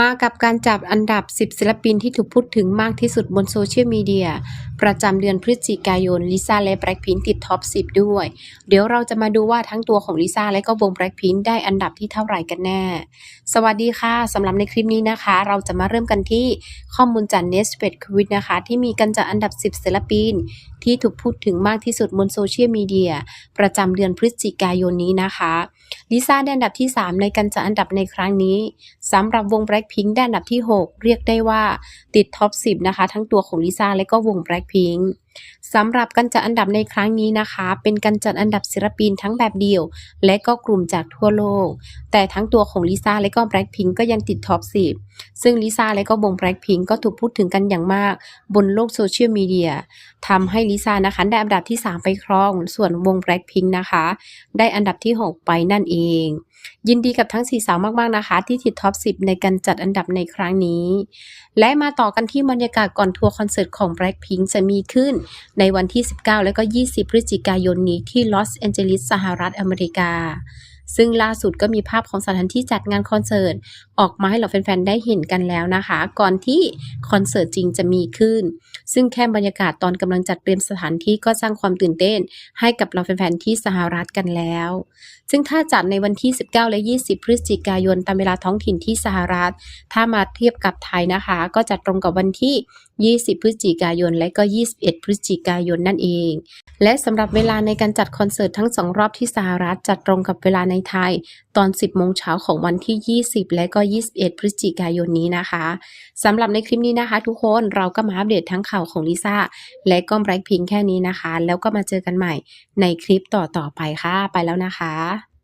มากับการจับอันดับ 10 ศิลปินที่ถูกพูดถึงมากที่สุดบนโซเชียลมีเดียประจำเดือนพฤศจิกายนลิซ่าและแบล็คพิงติดท็อป 10 ด้วย เดี๋ยวเราจะมาดูว่าทั้งตัวของลิซ่าและก็วงแบล็คพิงได้อันดับที่เท่าไหร่กันแน่ สวัสดีค่ะสำหรับในคลิปนี้นะคะ เราจะมาเริ่มกันที่ข้อมูลจาก n e s เ e t ควิดนะคะ ที่มีการจัดอันดับ 10 ศิลปิน ที่ถูกพูดถึงมากที่สุดบนโซเชียลมีเดียประจำเดือนพฤศจิกายนนี้นะคะลิซ่าได้อันดับที่ 3 ในการจัดอันดับในครั้งนี้สำหรับวงแบพิงค์ได้อันดับที่ 6 เรียกได้ว่าติดท็อป 10 นะคะ ทั้งตัวของลิซ่าและก็วง b l a c k พิงค์สำหรับการจัดอันดับในครั้งนี้นะคะ เป็นการจัดอันดับศิลปินทั้งแบบเดี่ยว และก็กลุ่มจากทั่วโลก แต่ทั้งตัวของลิซ่าและก็ b l a c k พิงค์ก็ยังติดท็อป 10ซึ่งลิซ่าและก็วง Blackpink ก็ถูกพูดถึงกันอย่างมาก บนโลกโซเชียลมีเดียทำให้ลิซ่านะคะได้อันดับที่ 3 ไปครอง ส่วนวง Blackpink นะคะ ได้อันดับที่ 6 ไปนั่นเอง ยินดีกับทั้ง 4 สาวมากๆนะคะ ที่ติดท็อป 10 ในการจัดอันดับในครั้งนี้ และมาต่อกันที่บรรยากาศก่อนทัวร์คอนเสิร์ตของ Blackpink จะมีขึ้นในวันที่ 19 และก็ 20 พฤศจิกายนนี้ที่ลอสแอนเจลิสสหรัฐอเมริกา ซึ่งล่าสุดก็มีภาพของสถานที่จัดงานคอนเสิร์ตออกมาให้เราแฟนๆ ได้เห็นกันแล้วนะคะ ก่อนที่คอนเสิร์ตจริงจะมีขึ้น ซึ่งแค่บรรยากาศตอนกำลังจัดเตรียมสถานที่ก็สร้างความตื่นเต้น ให้กับเราแฟนๆ ที่สหรัฐกันแล้ว ซึ่งถ้าจัดในวันที่ 19 และ 20 พฤศจิกายนตามเวลาท้องถิ่นที่สหรัฐ ถ้ามาเทียบกับไทยนะคะ ก็จะตรงกับวันที่ 20 พฤศจิกายน และก็ 21 พฤศจิกายนนั่นเอง และสำหรับเวลาในการจัดคอนเสิร์ตทั้งสองรอบที่สหรัฐจัดตรงกับเวลาในไทย ตอน 10 โมงเช้าของวันที่ 20 และก็ 21 พฤศจิกายนนี้นะคะสำหรับในคลิปนี้นะคะ ทุกคนเราก็มาอัปเดตทั้งข่าวของลิซ่าและก็แบล็คพิงแค่นี้นะคะ แล้วก็มาเจอกันใหม่ในคลิปต่อๆไปค่ะ ไปแล้วนะคะ